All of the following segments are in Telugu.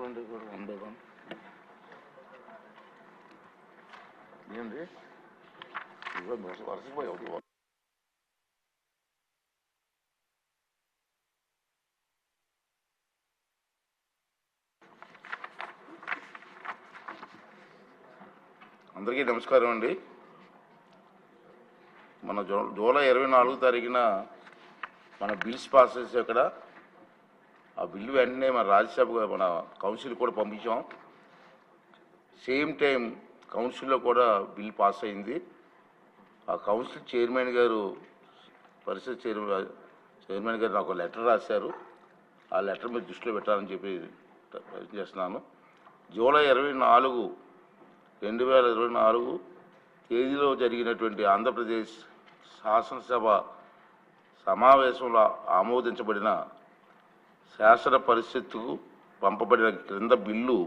చూడండి కూడా ఏంటి ఇవ్వ. అందరికీ నమస్కారం అండి. మన జూ జూలై ఇరవై నాలుగో తారీఖున మన బిల్స్ పాస్ చేసి అక్కడ ఆ బిల్లు వెంటనే మన రాజ్యసభ మన కౌన్సిల్ కూడా పంపించాం. సేమ్ టైం కౌన్సిల్లో కూడా బిల్ పాస్ అయింది. ఆ కౌన్సిల్ చైర్మన్ గారు పరిషత్ చైర్మన్ చైర్మన్ గారు నాకు లెటర్ రాశారు. ఆ లెటర్ మీరు దృష్టిలో పెట్టాలని చెప్పి ప్రయత్నం చేస్తున్నాను. జూలై ఇరవై నాలుగు రెండు వేల ఇరవై నాలుగు తేదీలో జరిగినటువంటి ఆంధ్రప్రదేశ్ శాసనసభ సమావేశంలో ఆమోదించబడిన శాసన పరిషత్తుకు పంపబడిన క్రింద బిల్లు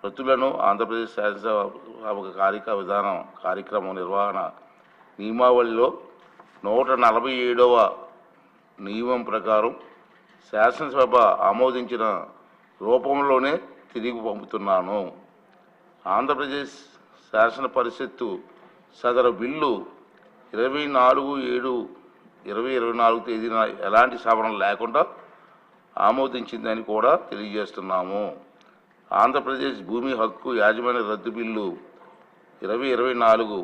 ప్రతులను ఆంధ్రప్రదేశ్ శాసనసభ కార్యక విధానం కార్యక్రమం నిర్వహణ నియమావళిలో నూట నలభై ఏడవ నియమం ప్రకారం శాసనసభ ఆమోదించిన రూపంలోనే తిరిగి పంపుతున్నాను. ఆంధ్రప్రదేశ్ శాసన పరిషత్తు సదరు బిల్లు ఇరవై నాలుగు ఏడు ఇరవై ఇరవై నాలుగు తేదీన ఎలాంటి సవరణ లేకుండా ఆమోదించిందని కూడా తెలియజేస్తున్నాము. ఆంధ్రప్రదేశ్ భూమి హక్కు యాజమాన్య రద్దు బిల్లు ఇరవై ఇరవై నాలుగు.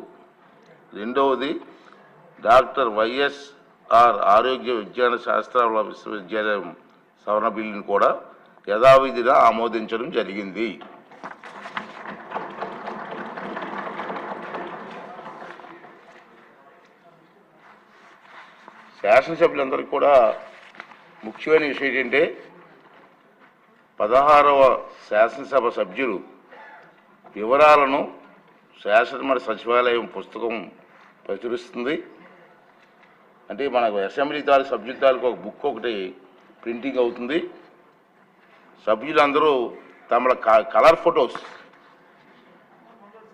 రెండవది డాక్టర్ వైఎస్ఆర్ ఆరోగ్య విజ్ఞాన శాస్త్రాల విశ్వవిద్యాలయం సవరణ బిల్లును కూడా యథావిధిగా ఆమోదించడం జరిగింది. శాసనసభ్యులందరికీ కూడా ముఖ్యమైన విషయం ఏంటంటే పదహారవ శాసనసభ సభ్యులు వివరాలను శాసనమండలి సచివాలయం పుస్తకం ప్రచురిస్తుంది. అంటే మనకు అసెంబ్లీ తాలూకు సభ్యుల తాలూకు ఒక బుక్ ఒకటి ప్రింటింగ్ అవుతుంది. సభ్యులందరూ తమ క- colour photos.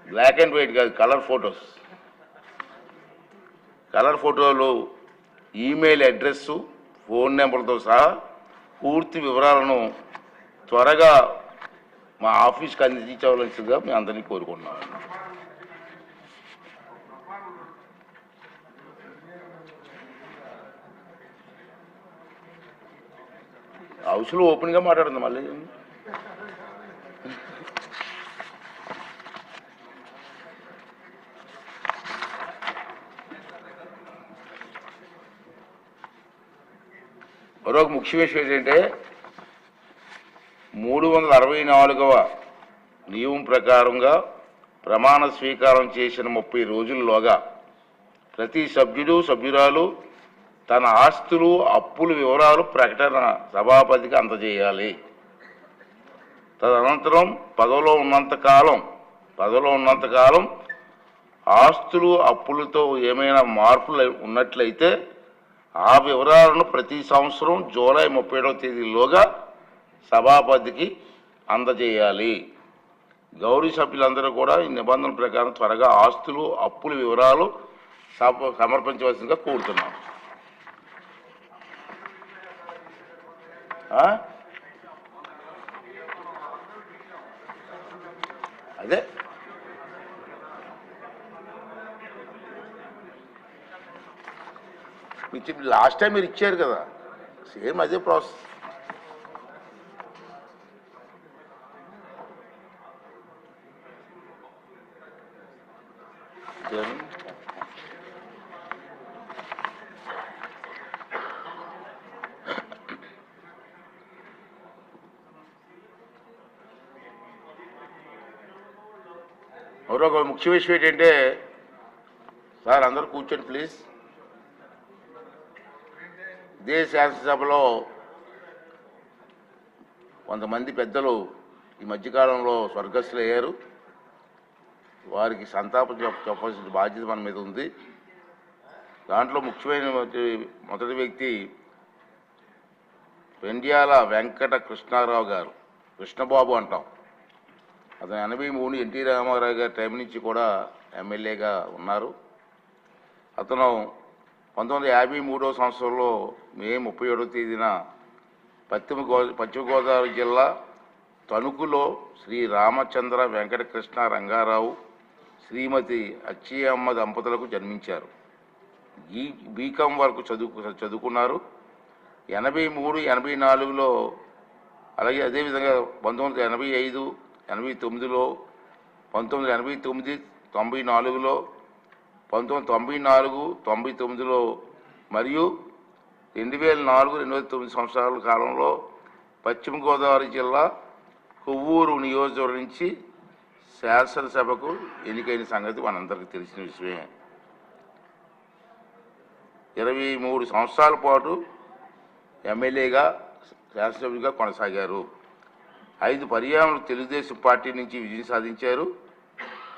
Black and white కాదు కలర్ ఫొటోస్. కలర్ ఫోటోలు ఈమెయిల్ అడ్రస్సు ఫోన్ నెంబర్తో సహా పూర్తి వివరాలను త్వరగా మా ఆఫీస్కి అందించవలసిందిగా మేము అందరినీ కోరుకుంటున్నాం హౌస్లో ఓపెన్గా మాట్లాడుతుంది మళ్ళీ మరొక ముఖ్య విషయం ఏంటంటే మూడు వందల అరవై నాలుగవ నియమం ప్రకారంగా ప్రమాణ స్వీకారం చేసిన ముప్పై రోజుల్లోగా ప్రతి సభ్యుడు సభ్యురాలు తన ఆస్తులు అప్పుల వివరాలు ప్రకటన సభాపతికి అందజేయాలి. తదనంతరం పదవిలో ఉన్నంతకాలం పదవిలో ఉన్నంతకాలం ఆస్తులు అప్పులతో ఏమైనా మార్పులు ఉన్నట్లయితే ఆ వివరాలను ప్రతి సంవత్సరం జూలై ముప్పై ఏడవ తేదీలోగా సభాపతికి అందజేయాలి. గౌరీ సభ్యులందరూ కూడా ఈ నిబంధన ప్రకారం త్వరగా ఆస్తులు అప్పుల వివరాలు సమర్పించవలసిందిగా కోరుతున్నాం. అదే. ఇచ్చి లాస్ట్ టైం మీరు ఇచ్చారు కదా. సేమ్ అదే ప్రాసెస్. మరొక ముఖ్య విషయం ఏంటంటే సార్ అందరూ కూర్చోండి ప్లీజ్. ఇదే శాసనసభలో కొంతమంది పెద్దలు ఈ మధ్యకాలంలో స్వర్గస్థులు అయ్యారు వారికి సంతాపం చెప్పాల్సిన బాధ్యత మన మీద ఉంది. దాంట్లో ముఖ్యమైన మొదటి- మొదటి వ్యక్తి పెండ్యాల వెంకట కృష్ణారావు గారు. కృష్ణబాబు అంటాం. అతను ఎనభై మూడు ఎన్టీ రామారావు గారి టైం నుంచి కూడా ఎమ్మెల్యేగా ఉన్నారు. అతను పంతొమ్మిది వందల యాభై మూడో సంవత్సరంలో మే ముప్పై ఏడవ తేదీన పశ్చిమ గో పశ్చిమ గోదావరి జిల్లా తణుకులో శ్రీ రామచంద్ర వెంకటకృష్ణ రంగారావు శ్రీమతి అచ్చియమ్మ దంపతులకు జన్మించారు. ఈ బీకామ్ వరకు చదువు చదువుకున్నారు. ఎనభై మూడు ఎనభై నాలుగులో అలాగే అదేవిధంగా పంతొమ్మిది వందల ఎనభై ఐదు ఎనభై తొమ్మిదిలో పంతొమ్మిది వందల ఎనభై తొమ్మిది తొంభై నాలుగులో పంతొమ్మిది వందల తొంభై నాలుగు తొంభై తొమ్మిదిలో మరియు రెండు వేల నాలుగు రెండు వేల తొమ్మిది సంవత్సరాల కాలంలో పశ్చిమ గోదావరి జిల్లా కొవ్వూరు నియోజకవర్గం నుంచి శాసనసభకు ఎన్నికైన సంగతి మనందరికీ తెలిసిన విషయమే. ఇరవై మూడు సంవత్సరాల పాటు ఎమ్మెల్యేగా శాసనసభ్యుగా కొనసాగారు. ఐదు పర్యావరణ తెలుగుదేశం పార్టీ నుంచి విజయం సాధించారు.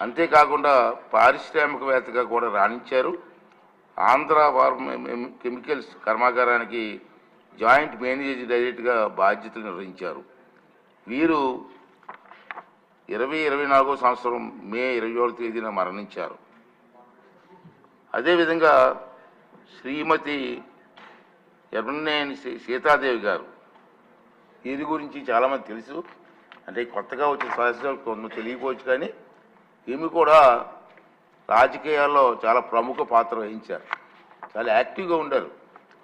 అంతేకాకుండా పారిశ్రామికవేత్తగా కూడా రాణించారు. ఆంధ్ర ఫార్మ్ కెమికల్స్ కర్మాగారానికి జాయింట్ మేనేజింగ్ డైరెక్టర్గా బాధ్యతలు నిర్వహించారు. వీరు ఇరవై ఇరవై నాలుగో సంవత్సరం మే ఇరవై ఏడవ తేదీన మరణించారు. అదేవిధంగా శ్రీమతి ఎర్రనేని సీతాదేవి గారు వీరి గురించి చాలామంది తెలుసు. అంటే కొత్తగా వచ్చిన సదస్సులు కొంత తెలియకపోవచ్చు కానీ ఈమె కూడా రాజకీయాల్లో చాలా ప్రముఖ పాత్ర వహించారు. చాలా యాక్టివ్గా ఉండారు.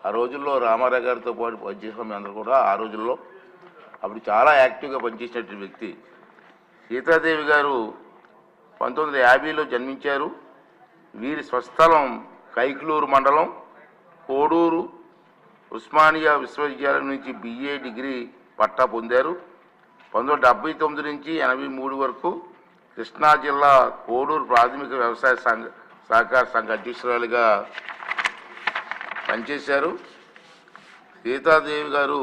ఆ రోజుల్లో రామారావు గారితో పాటు పనిచేసిన మీ అందరూ కూడా ఆ రోజుల్లో అప్పుడు చాలా యాక్టివ్గా పనిచేసినటువంటి వ్యక్తి. సీతాదేవి గారు పంతొమ్మిది వందల యాభైలో జన్మించారు. వీరి స్వస్థలం కైకలూరు మండలం కోడూరు ఉస్మానియా విశ్వవిద్యాలయం నుంచి బిఏ డిగ్రీ పట్టా పొందారు. పంతొమ్మిది డెబ్బై తొమ్మిది నుంచి ఎనభై మూడు వరకు కృష్ణా జిల్లా కోడూరు ప్రాథమిక వ్యవసాయ సంఘ సహకార సంఘ అధ్యక్షురాలుగా పనిచేశారు. సీతాదేవి గారు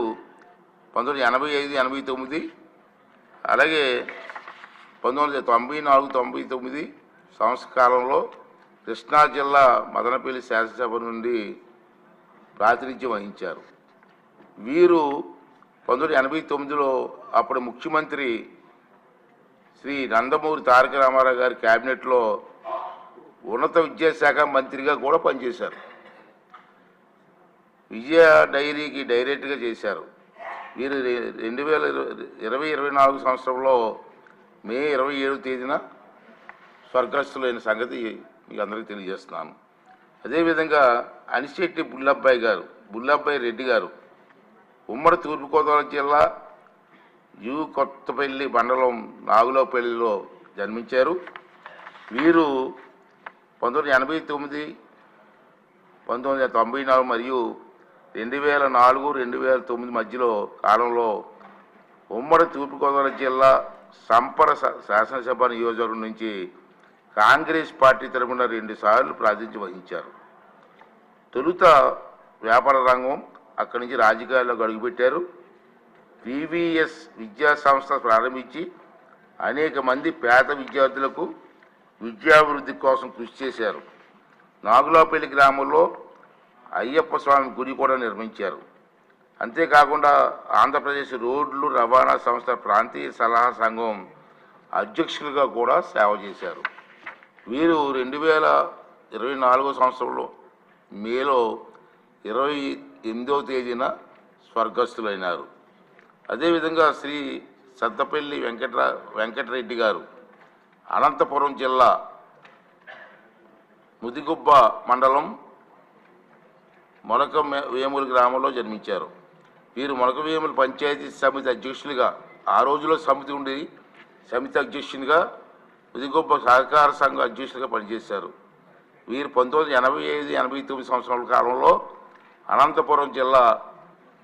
పంతొమ్మిది ఎనభై ఐదు ఎనభై తొమ్మిది అలాగే పంతొమ్మిది తొంభై నాలుగు తొంభై తొమ్మిది సంవత్సరకాలంలో కృష్ణా జిల్లా మదనపల్లి శాసనసభ నుండి ప్రాతినిధ్యం వహించారు. వీరు పంతొమ్మిది ఎనభై తొమ్మిదిలో అప్పుడు ముఖ్యమంత్రి శ్రీ నందమూరి తారక రామారావు గారి క్యాబినెట్లో ఉన్నత విద్యాశాఖ మంత్రిగా కూడా పనిచేశారు. విజయ డైరీకి డైరెక్ట్గా చేశారు. వీరు రెండు వేల ఇరవై- ఇరవై ఇరవై నాలుగు సంవత్సరంలో మే ఇరవై ఏడు తేదీన స్వర్గస్థులైన సంగతి మీకు అందరికీ తెలియజేస్తున్నాను. అదేవిధంగా అనిశెట్టి బుల్లబ్బాయి గారు బుల్లబ్బాయి రెడ్డి గారు ఉమ్మడి తూర్పుగోదావరి జిల్లా యు కొత్తపల్లి మండలం నాగులోపల్లిలో జన్మించారు. వీరు పంతొమ్మిది ఎనభై తొమ్మిది పంతొమ్మిది వందల తొంభై నాలుగు మరియు రెండు వేల నాలుగు రెండు వేల తొమ్మిది మధ్యలో కాలంలో ఉమ్మడి తూర్పుగోదావరి జిల్లా సంపర శా- శాసనసభ నియోజకవర్గం నుంచి కాంగ్రెస్ పార్టీ తరపున రెండుసార్లు ప్రాతినిధ్యం వహించారు. తొలుత వ్యాపార రంగం అక్కడి నుంచి రాజకీయాల్లోకి అడుగుపెట్టారు. పీవీఎస్ విద్యా సంస్థ ప్రారంభించి అనేక మంది పేద విద్యార్థులకు విద్యాభివృద్ధి కోసం కృషి చేశారు. నాగులాపల్లి గ్రామంలో అయ్యప్ప స్వామి గుడి కూడా నిర్మించారు. అంతేకాకుండా ఆంధ్రప్రదేశ్ రోడ్లు రవాణా సంస్థ ప్రాంతీయ సలహా సంఘం అధ్యక్షులుగా కూడా సేవ చేశారు. వీరు రెండు వేల ఇరవై నాలుగో సంవత్సరంలో మేలో ఇరవై ఎనిమిదవ తేదీన స్వర్గస్థులైనారు. అదేవిధంగా శ్రీ సత్తపల్లి వెంకట వెంకటరెడ్డి గారు అనంతపురం జిల్లా ముదిగుబ్బ మండలం మొలక వేములు గ్రామంలో జన్మించారు. వీరు మొలక వేముల పంచాయతీ సమితి అధ్యక్షులుగా ఆ రోజులో సమితి ఉండి సమితి అధ్యక్షునిగా ముదిగుబ్బ సహకార సంఘ అధ్యక్షులుగా పనిచేశారు. వీరు పంతొమ్మిది వందల ఎనభై ఐదు ఎనభై తొమ్మిది సంవత్సరాల కాలంలో అనంతపురం జిల్లా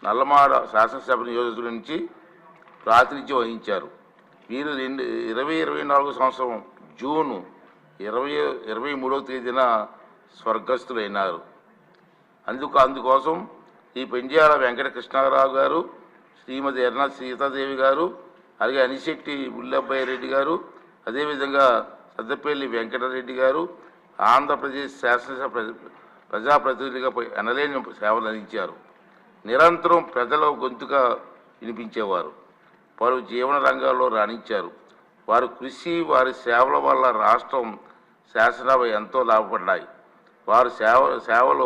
నల్లమాడ శాసనసభ నియోజకుల నుంచి ప్రాతినిధ్యం వహించారు. వీరు రెండు ఇరవై ఇరవై నాలుగు సంవత్సరం జూను ఇరవై ఇరవై మూడవ తేదీన స్వర్గస్థులైనారు. అందుకు అందుకోసం ఈ పెంజాల వెంకట కృష్ణారావు గారు శ్రీమతి ఎర్న సీతాదేవి గారు అలాగే అనిశెట్టి బుల్లబ్బాయి రెడ్డి గారు అదేవిధంగా సద్దపల్లి వెంకటరెడ్డి గారు ఆంధ్రప్రదేశ్ శాసనసభ ప్రజాప్రతినిధులుగా ఎనలేని సేవలు అందించారు. నిరంతరం ప్రజల గొంతుగా వినిపించేవారు. పలు జీవన రంగాల్లో రాణించారు. వారి కృషి వారి సేవల వల్ల రాష్ట్రం శాసనాలు ఎంతో లాభపడ్డాయి. వారు సేవ సేవలు